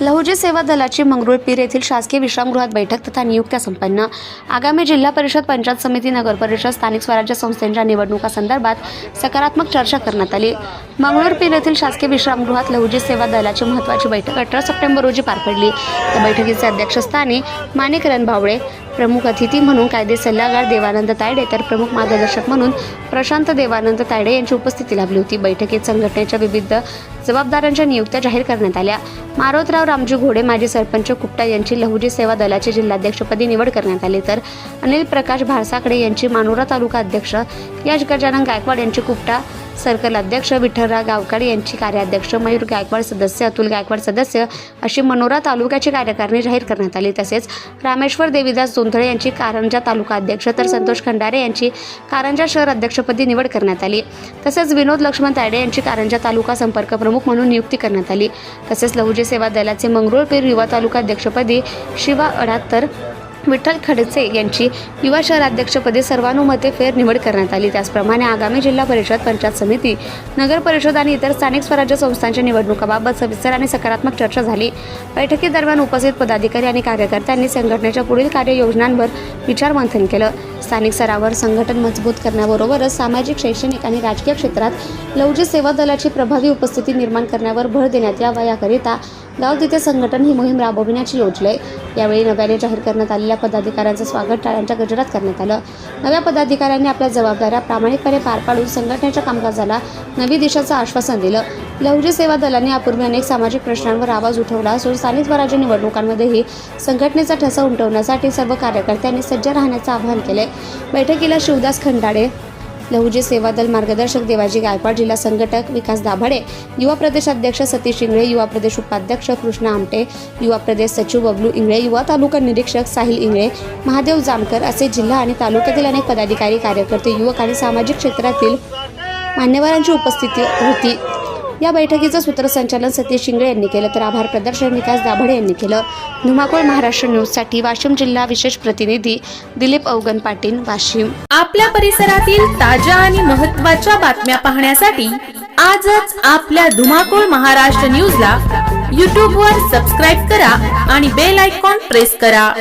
लहुजी सेवा दलाची मंगरुळपीर येथील शासकीय विश्रामगृहात बैठक तथा नियुक्त्या संपन्न. आगामी जिल्हा परिषद पंचायत समिती नगर परिषद स्थानिक स्वराज्य संस्थांच्या निवडणुकासंदर्भात सकारात्मक चर्चा करण्यात आली. मंगरुळपीर येथील शासकीय विश्रामगृहात लहुजी सेवा दलाची महत्त्वाची बैठक अठरा सप्टेंबर रोजी पार पडली. या बैठकीचे अध्यक्षस्थानी माणिक भावळे प्रमुख अतिथी म्हणून कायदे सल्लागार देवानंद तायडे तर प्रमुख मार्गदर्शक म्हणून प्रशांत देवानंद तायडे यांची उपस्थिती लाभली होती. बैठकीत संघटनेच्या विविध जबाबदारांच्या नियुक्त्या जाहीर करण्यात आल्या. मारोतराव रामजी घोडे माजी सरपंच कुपटा यांची लहुजी सेवा दलाचे जिल्हाध्यक्षपदी निवड करण्यात आली तर अनिल प्रकाश भारसाकडे यांची मानोरा तालुका अध्यक्ष यश गजानन गायकवाड यांची कुपटा सर्कल अध्यक्ष विठ्ठलराव गावकाड यांची कार्याध्यक्ष मयूर गायकवाड सदस्य अतुल गायकवाड सदस्य अशी मनोरा तालुक्याची कार्यकारिणी जाहीर करण्यात आली. तसेच रामेश्वर देवीदास जोंधळे यांची कारंजा तालुका अध्यक्ष तर संतोष खंडारे यांची कारंजा शहर अध्यक्षपदी निवड करण्यात आली. तसेच विनोद लक्ष्मण तायडे यांची कारंजा तालुका संपर्क प्रमुख म्हणून नियुक्ती करण्यात आली. तसेच लहुजी सेवा दलाचे मंगरुळपीर युवा तालुका अध्यक्षपदी शिवा अडात्तर विठ्ठल खडसे यांची युवा शहराध्यक्षपदी सर्वानुमते फेर निवड करण्यात आली. त्याचप्रमाणे आगामी जिल्हा परिषद पंचायत समिती नगर परिषद आणि इतर स्थानिक स्वराज्य संस्थांच्या निवडणुकाबाबत सविस्तर आणि सकारात्मक चर्चा झाली. बैठकीदरम्यान उपस्थित पदाधिकारी आणि कार्यकर्त्यांनी संघटनेच्या पुढील कार्ययोजनांवर विचारमंथन केलं. स्थानिक स्तरावर संघटन मजबूत करण्याबरोबरच सामाजिक शैक्षणिक आणि राजकीय क्षेत्रात लवजी सेवा दलाची प्रभावी उपस्थिती निर्माण करण्यावर भर देण्यात यावा याकरिता गाव तिथे संघटन ही मोहीम राबविण्याची योजना आहे. यावेळी नव्याने जाहीर करण्यात आलेल्या पदाधिकाऱ्यांचं स्वागत टाळ्यांच्या गजरात करण्यात आलं. नव्या पदाधिकाऱ्यांनी आपल्या जबाबदाऱ्या प्रामाणिकपणे पार पाडून संघटनेच्या कामकाजाला नवी दिशाचं आश्वासन दिलं. लहुजी सेवा दलाने यापूर्वी अनेक सामाजिक प्रश्नांवर आवाज उठवला असून स्थानिक स्वराज्य निवडणुकांमध्येही संघटनेचा ठसा उमटवण्यासाठी सर्व कार्यकर्त्यांनी सज्ज राहण्याचं आवाहन केले बैठकीला शिवदास खंडाडे लहुजी सेवा दल मार्गदर्शक देवाजी गायकवाड जिल्हा संघटक विकास दाभाडे युवा प्रदेश अध्यक्ष सतीश इंगळे युवा प्रदेश उपाध्यक्ष कृष्ण आमटे युवा प्रदेश सचिव बबलू इंगळे युवा तालुका निरीक्षक साहिल इंगळे महादेव जामकर असे जिल्हा आणि तालुक्यातील अनेक पदाधिकारी कार्यकर्ते युवक आणि सामाजिक क्षेत्रातील मान्यवरांची उपस्थिती होती. या बैठकीचं सूत्रसंचालन सतीश शिंगळे यांनी केलं. तर आभार प्रदर्शन विकास दाभडे यांनी केलं. धुमाकूळ महाराष्ट्र न्यूजसाठी वाशिम जिल्हा विशेष प्रतिनिधी दिलीप अवगन पाटील वाशिम. आपल्या परिसरातील ताज्या आणि महत्त्वाच्या बातम्या पाहण्यासाठी आजच आपल्या धुमाकूळ महाराष्ट्र न्यूजला यूट्यूबवर सबस्क्राईब करा आणि बेल आयकॉन प्रेस करा.